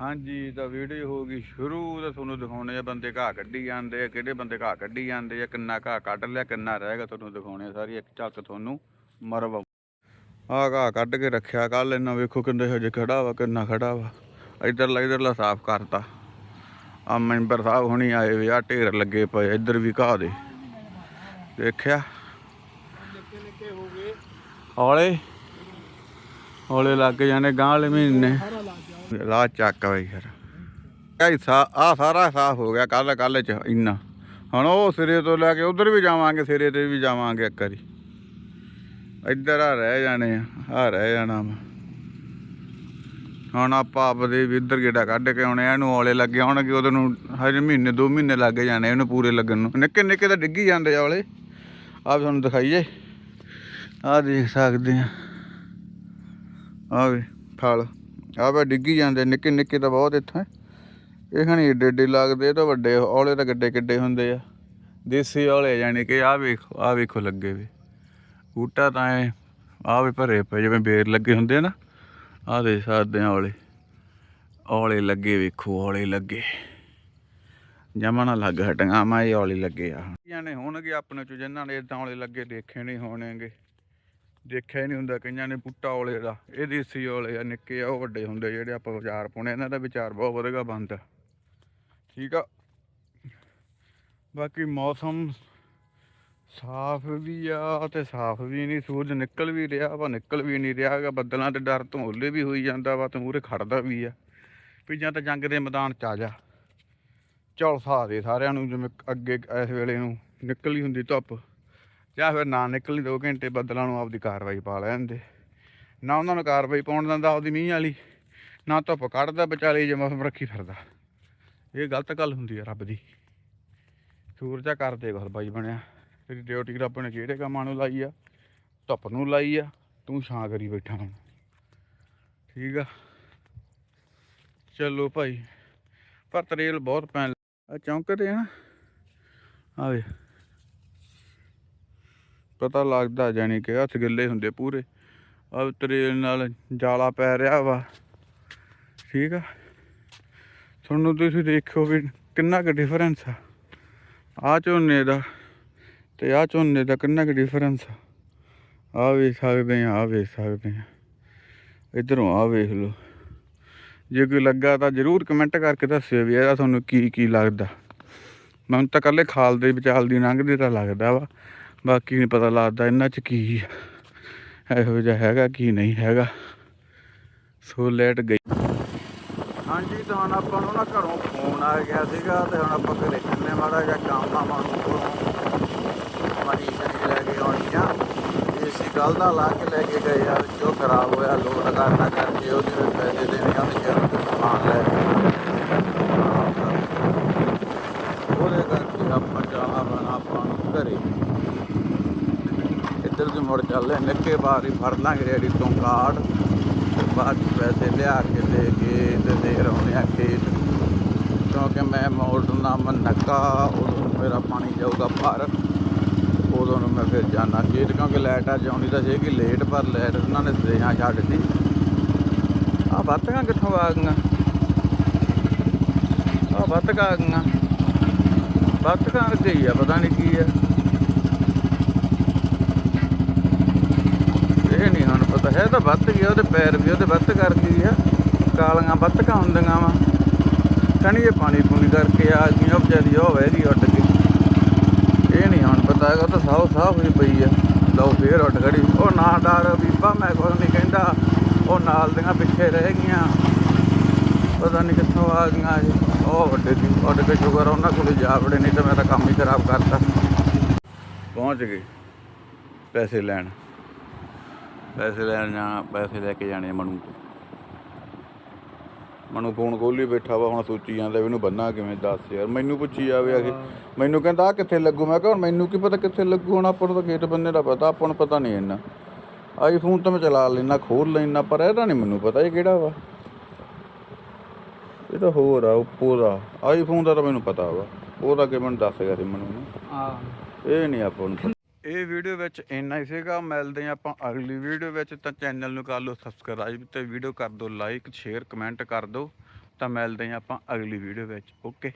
ਹਾਂਜੀ, ਤਾਂ ਵੀਡੀਓ ਹੋ ਗਈ ਸ਼ੁਰੂ, ਤਾਂ ਤੁਹਾਨੂੰ ਦਿਖਾਉਣੇ ਆ ਬੰਦੇ ਘਾਹ ਕੱਢੀ ਜਾਂਦੇ ਆ, ਕਿਹੜੇ ਬੰਦੇ ਘਾਹ ਕੱਢੀ ਜਾਂਦੇ ਆ, ਕਿੰਨਾ ਘਾਹ ਕੱਢ ਲਿਆ, ਕਿੰਨਾ ਰਹਿ ਗਿਆ, ਤੁਹਾਨੂੰ ਦਿਖਾਉਣੇ ਸਾਰੀ, ਇੱਕ ਝਲਕ ਤੁਹਾਨੂੰ ਮਰਵਾ। ਆਹ ਘਾਹ ਕੱਢ ਕੇ ਰੱਖਿਆ ਕੱਲ ਇਹਨਾਂ ਵੇਖੋ ਕਿੰਨੇ ਹਜੇ ਖੜਾ ਵਾ, ਕਿੰਨਾ ਖੜਾ ਵਾ। ਇਧਰਲਾ ਇਧਰਲਾ ਸਾਫ਼ ਕਰਤਾ। ਆ ਮੈਂਬਰ ਸਾਹਿਬ ਹੁਣੀ ਆਏ ਵੇ ਆ ਢੇਰ ਲੱਗੇ ਪਏ, ਇੱਧਰ ਵੀ ਘਾਹ ਦੇ। ਦੇਖਿਆ? ਹੌਲੇ ਹੌਲੇ ਲੱਗ ਜਾਣੇ ਗਾਂ ਵਾਲੇ ਮਹੀਨੇ। ਲਾ ਚੱਕ ਬਈ ਫਿਰ। ਇਹ ਸਾ ਆ ਸਾਰਾ ਸਾਫ਼ ਹੋ ਗਿਆ ਕੱਲ ਕੱਲ ਚ ਇੰਨਾ। ਹੁਣ ਉਹ ਸਿਰੇ ਤੋਂ ਲੈ ਕੇ ਉਧਰ ਵੀ ਜਾਵਾਂਗੇ, ਸਿਰੇ ਤੇ ਵੀ ਜਾਵਾਂਗੇ ਇੱਕ ਵਾਰੀ। ਇੱਧਰ ਆ ਰਹਿ ਜਾਣੇ ਆ ਆ ਰਹਿ ਜਾਣਾ ਵਾ। ਹੁਣ ਆਪਾਂ ਆਪਦੇ ਵੀ ਇੱਧਰ ਗੇੜਾ ਕੱਢ ਕੇ ਆਉਣੇ ਆ, ਇਹਨੂੰ ਔਲੇ ਲੱਗੇ ਆਉਣਗੇ ਉਹਦੇ ਨੂੰ ਹਜੇ ਮਹੀਨੇ, ਦੋ ਮਹੀਨੇ ਲੱਗ ਜਾਣੇ ਇਹਨੂੰ ਪੂਰੇ ਲੱਗਣ ਨੂੰ। ਨਿੱਕੇ ਨਿੱਕੇ ਤਾਂ ਡਿੱਗੀ ਜਾਂਦੇ ਆ ਔਲੇ। ਆਪ ਤੁਹਾਨੂੰ ਦਿਖਾਈਏ। ਆ ਦੇਖ ਸਕਦੇ ਆ। ਆ ਵੀ, ਫਲ। ਆ ਵੇ ਡਿੱਗੀ ਜਾਂਦੇ, ਨਿੱਕੇ ਨਿੱਕੇ ਤਾਂ ਬਹੁਤ ਇੱਥੇ ਇਹ ਖਣੀ ਏਡੇ ਏਡੇ ਲੱਗਦੇ ਤਾਂ ਵੱਡੇ ਔਲੇ ਤਾਂ ਗੱਡੇ ਕਿੱਡੇ ਹੁੰਦੇ ਆ। ਦੇਸੀ ਔਲੇ ਯਾਨੀ ਕਿ ਆ ਵੇਖੋ ਆ ਵੇਖੋ ਲੱਗੇ ਵੇ। ਬੂਟਾ ਤਾਂ ਐ ਆ ਵੀ ਭਰੇ ਪਏ, ਜਿਵੇਂ ਬੇਰ ਲੱਗੇ ਹੁੰਦੇ ਆ ਨਾ ਆ ਦੇ ਸਕਦੇ ਆ ਔਲੇ। ਔਲੇ ਲੱਗੇ ਵੇਖੋ, ਔਲੇ ਲੱਗੇ। ਜਮਾ ਲੱਗ ਹਟੀਆਂ ਮੈਂ ਇਹ ਔਲੇ ਲੱਗੇ ਆ। ਜਾਣੇ ਹੋਣਗੇ ਆਪਣੇ ਚ, ਜਿਨ੍ਹਾਂ ਨੇ ਇਦਾਂ ਔਲੇ ਲੱਗੇ, ਦੇਖੇ ਨਹੀਂ ਹੋਣਗੇ। ਦੇਖਿਆ ਹੀ ਨਹੀਂ ਹੁੰਦਾ ਕਈਆਂ ਨੇ ਬੂਟਾ ਔਲੇ ਦਾ, ਇਹ ਦੇਸੀ ਔਲੇ ਆ, ਨਿੱਕੇ ਆ, ਉਹ ਵੱਡੇ ਹੁੰਦੇ ਜਿਹੜੇ ਆਪਾਂ ਵਿਚਾਰ ਪਾਉਣੇ ਇਹਨਾਂ ਦਾ ਵਿਚਾਰ ਬਹੁਤ ਵਧੇਗਾ ਬਣਦਾ। ਠੀਕ ਆ। ਬਾਕੀ ਮੌਸਮ ਸਾਫ਼ ਵੀ ਆ ਤੇ ਸਾਫ਼ ਵੀ ਨਹੀਂ, ਸੂਰਜ ਨਿਕਲ ਵੀ ਰਿਹਾ ਵਾ, ਨਿਕਲ ਵੀ ਨਹੀਂ ਰਿਹਾ ਬੱਦਲਾਂ 'ਤੇ ਡਰ ਤੋਂ ਓਲੇ ਵੀ ਹੋਈ ਜਾਂਦਾ ਵਾ ਤੇ ਮੂਰੇ ਖੜਦਾ ਵੀ ਆ। ਵੀ ਜਾਂ ਤਾਂ ਜੰਗ ਦੇ ਮੈਦਾਨ ਚ ਆ ਜਾ। ਝੁਲਸਾ ਦੇ ਸਾਰਿਆਂ ਨੂੰ, ਜਿਵੇਂ ਅੱਗੇ ਇਸ ਵੇਲੇ ਨੂੰ ਨਿਕਲੀ ਹੁੰਦੀ ਧੁੱਪ। ਜਾਂ ਫਿਰ ਨਾ ਨਿਕਲਣੀ ਦੋ ਘੰਟੇ ਬੱਦਲਾਂ ਨੂੰ ਆਪਦੀ ਕਾਰਵਾਈ ਪਾ ਲੈਂਦੇ ਨਾ ਉਹਨਾਂ ਨੂੰ ਕਾਰਵਾਈ ਪਾਉਣ ਦਿੰਦਾ ਆਪਦੀ ਮੀਂਹ ਵਾਲੀ, ਨਾ ਧੁੱਪ ਕੱਢਦਾ ਵਿਚਾਲੇ ਜੇ ਮੌਸਮ ਰੱਖੀ ਫਿਰਦਾ। ਇਹ ਗਲਤ ਗੱਲ ਹੁੰਦੀ ਆ ਰੱਬ ਦੀ। ਸੂਰਜਾ ਕਰਦੇ ਕੁਛ ਬਾਈ ਬਣਿਆ। ਤੇਰੀ ਡਿਊਟੀ ਰੱਬ ਨੇ ਜਿਹੜੇ ਕੰਮਾਂ ਨੂੰ ਲਾਈ ਆ, ਧੁੱਪ ਨੂੰ ਲਾਈ ਆ, ਤੂੰ ਛਾਂ ਕਰੀ ਬੈਠਾ ਹੁਣ। ਠੀਕ ਆ? ਚਲੋ ਭਾਈ, ਪਰ ਤਰੇਲ ਬਹੁਤ ਪੈਣ ਆ ਚੌਂਕਦੇ ਆ ਨਾ? ਆਵੇ ਪਤਾ ਲੱਗਦਾ ਜਾਨੀ ਕਿ ਹੱਥ ਗਿੱਲੇ ਹੁੰਦੇ ਪੂਰੇ। ਆ ਤਰੇਲ ਨਾਲ ਜਾਲਾ ਪੈ ਰਿਹਾ ਵਾ। ਠੀਕ ਆ? ਤੁਹਾਨੂੰ ਤੁਸੀਂ ਦੇਖੋ ਵੀ ਕਿੰਨਾ ਕੁ ਡਿਫਰੈਂਸ ਆ। ਆ ਝੋਨੇ ਦਾ ਤੇ ਆ ਝੋਨੇ ਦਾ ਕਿੰਨਾ ਕੁ ਡਿਫਰੈਂਸ ਆ। ਆ ਵੇਖ ਸਕਦੇ ਆ ਆ ਵੇਖ ਸਕਦੇ ਆ। ਇਧਰੋਂ ਆ ਵੇਖ ਲਓ। ਜੇ ਕੋਈ ਲੱਗਾ ਤਾਂ ਜਰੂਰ ਕਮੈਂਟ ਕਰਕੇ ਦੱਸਿਓ ਵੀ ਇਹਦਾ ਤੁਹਾਨੂੰ ਕੀ ਕੀ ਲੱਗਦਾ। ਮੈਨੂੰ ਤਾਂ ਕੱਲੇ ਖਾਲ ਦੇ ਵਿਚਾਲ ਦੀ ਲੰਘਦੇ ਤਾਂ ਲੱਗਦਾ ਵਾ। ਬਾਕੀ ਨਹੀਂ ਪਤਾ ਲੱਗਦਾ ਇਹਨਾਂ ਚ ਕੀ ਇਹੋ ਜਿਹਾ ਹੈਗਾ ਕੀ ਨਹੀਂ ਹੈਗਾ। ਸੋ ਲੈਟ ਗਈ। ਹਾਂਜੀ, ਤਾਂ ਹੁਣ ਆਪਾਂ ਨੂੰ ਨਾ ਘਰੋਂ ਫੋਨ ਆ ਗਿਆ ਸੀਗਾ ਤੇ ਹੁਣ ਆਪਾਂ ਘਰੇ ਚੱਲੇ ਮਾੜਾ ਜਿਹਾ ਕੰਮ ਆ ਮਾਨੂੰ ਕੋਲੋਂ ਪਾਣੀ ਸ਼ਨੀ ਲੈ ਕੇ ਆਉਣੀ ਆ। ਏਸੀ ਕੱਲ ਦਾ ਲਾ ਕੇ ਲੈ ਕੇ ਗਏ ਯਾਰ ਜੋ ਖਰਾਬ ਹੋਇਆ ਲੋਡ ਕਰਨਾ ਕਰਕੇ ਉਹਦੇ ਵਿੱਚ ਪੈਸੇ ਦੇਣੇ ਆ ਤੇ ਯਾਰ ਸਮਾਨ ਲੈ ਉਹਦੇ ਕਰਕੇ ਆਪਾਂ ਜਾਣਾ ਬਣਾ ਆਪਾਂ ਨੂੰ ਘਰੇ ਇੱਧਰ ਦੀ ਮੁੜ ਚੱਲੇ ਨਿੱਕੇ ਬਾਹਰ ਹੀ ਫੜ ਲਾਂਗੇ ਰੇੜੀ ਤੋਂ ਕਾਰਡ। ਤੇ ਬਾਅਦ 'ਚ ਪੈਸੇ ਲਿਆ ਕੇ ਦੇ ਕੇ ਤੇ ਦੇ ਆਉਣੇ ਆ ਖੇਤ। ਕਿਉਂਕਿ ਮੈਂ ਮੋੜਨਾ ਨੱਕਾ, ਉਦੋਂ ਮੇਰਾ ਪਾਣੀ ਜਾਊਗਾ ਭਰ ਉਦੋਂ ਨੂੰ ਮੈਂ ਫਿਰ ਜਾਣਾ ਖੇਤ, ਕਿਉਂਕਿ ਲਾਈਟ ਅੱਜ ਆਉਣੀ ਤਾਂ ਸੀਗੀ ਲੇਟ, ਪਰ ਲਾਈਟ ਉਹਨਾਂ ਨੇ ਸਦੇਹਾਂ ਛੱਡ ਦਿੱਤੀ। ਆ ਬੱਤਕਾਂ ਕਿੱਥੋਂ ਆ ਗਈਆਂ? ਆ ਬੱਤਕਾਂ ਆ ਗਈਆਂ। ਬੱਤਕਾਂ ਗਈ ਆ? ਪਤਾ ਨਹੀਂ ਕੀ ਆ। ਇਹ ਨਹੀਂ ਹੁਣ ਪਤਾ। ਹੈ ਤਾਂ ਵੱਧ ਗਿਆ ਉਹਦੇ ਪੈਰ ਵੀ ਉਹਦੇ ਵੱਧ ਕਰ ਗਈ ਆ। ਕਾਲੀਆਂ ਬੱਤਕਾਂ ਹੁੰਦੀਆਂ ਵਾ। ਕਣੀ ਪਾਣੀ ਪੂਣੀ ਕਰਕੇ ਆ ਗਈਆਂ ਉਹ ਵਿਚਾਰੀ ਉਹ ਵਹਿ ਉੱਡ ਕੇ। ਇਹ ਨਹੀਂ ਹੁਣ ਪਤਾ ਹੈਗਾ ਉਹ ਤਾਂ ਸਾਹ ਸਾਹ ਹੋਈ ਪਈ ਆ। ਲਓ ਫੇਰ ਉੱਡ ਖੜੀ। ਉਹ ਨਾ ਡਰ, ਬੀਬਾ ਮੈਂ ਕੁਛ ਨਹੀਂ ਕਹਿੰਦਾ। ਉਹ ਨਾਲ ਦੀਆਂ ਪਿੱਛੇ ਰਹਿ ਗਈਆਂ। ਪਤਾ ਨਹੀਂ ਕਿੱਥੋਂ ਆ ਗਈਆਂ ਜੀ ਉਹ ਵੱਡੇ ਦੀ ਉੱਡ ਕੇ ਸ਼ੁਕਰ ਉਹਨਾਂ ਕੋਲ ਜਾ ਵੜੇ, ਨਹੀਂ ਤਾਂ ਮੈਂ ਤਾਂ ਕੰਮ ਹੀ ਖਰਾਬ ਕਰਤਾ। ਪਹੁੰਚ ਗਏ। ਪੈਸੇ ਲੈਣ। ਪੈਸੇ ਲੈਣ ਜਾਣਾ ਪੈਸੇ ਲੈ ਕੇ ਜਾਣੇ ਮਨੂ ਤੋਂ ਮਨੂ ਫੋਨ ਖੋਲੀ ਬੈਠਾ ਵਾ ਹੁਣ ਸੋਚੀ ਜਾਂਦਾ ਵੀ ਇਹਨੂੰ ਬੰਨਾ ਕਿਵੇਂ ਦੱਸ ਯਾਰ। ਮੈਨੂੰ ਪੁੱਛੀ ਜਾਵੇ ਆ ਕੇ ਮੈਨੂੰ ਕਹਿੰਦਾ ਆ ਕਿੱਥੇ ਲੱਗੂ? ਮੈਂ ਕਿਹਾ ਹੁਣ ਮੈਨੂੰ ਕੀ ਪਤਾ ਕਿੱਥੇ ਲੱਗੂ? ਹੁਣ ਆਪਾਂ ਨੂੰ ਤਾਂ ਗੇਟ ਬੰਨੇ ਦਾ ਪਤਾ ਆਪਾਂ ਨੂੰ ਪਤਾ ਨਹੀਂ ਇੰਨਾ। ਆਈਫੋਨ ਤਾਂ ਮੈਂ ਚਲਾ ਲੈਣਾ ਖੋਲ ਲੈਣਾ ਪਰ ਇਹਦਾ ਨਹੀਂ ਮੈਨੂੰ ਪਤਾ ਇਹ ਕਿਹੜਾ ਵਾ। ਇਹ ਤਾਂ ਹੋਰ ਆ ਉੱਪੋ ਦਾ। ਆਈਫੋਨ ਦਾ ਤਾਂ ਮੈਨੂੰ ਪਤਾ ਵਾ। ਉਹਦਾ ਕਿ ਮੈਨੂੰ ਦੱਸ ਗਿਆ ਸੀ ਮੈਨੂੰ ਆ ਇਹ ਨਹੀਂ ਆਪਾਂ ਨੂੰ। ਇਹ ਵੀਡੀਓ ਵਿੱਚ ਇੰਨਾ ਹੀ ਸੀਗਾ। ਮਿਲਦੇ ਹਾਂ ਆਪਾਂ ਅਗਲੀ ਵੀਡੀਓ ਵਿੱਚ। ਤਾਂ ਚੈਨਲ ਨੂੰ ਕਰ ਲਓ ਸਬਸਕ੍ਰਾਈਬ ਤੇ ਵੀਡੀਓ ਕਰ ਦਿਓ ਲਾਈਕ ਸ਼ੇਅਰ ਕਮੈਂਟ ਕਰ ਦਿਓ। ਤਾਂ ਮਿਲਦੇ ਹਾਂ ਆਪਾਂ ਅਗਲੀ ਵੀਡੀਓ ਵਿੱਚ। ਓਕੇ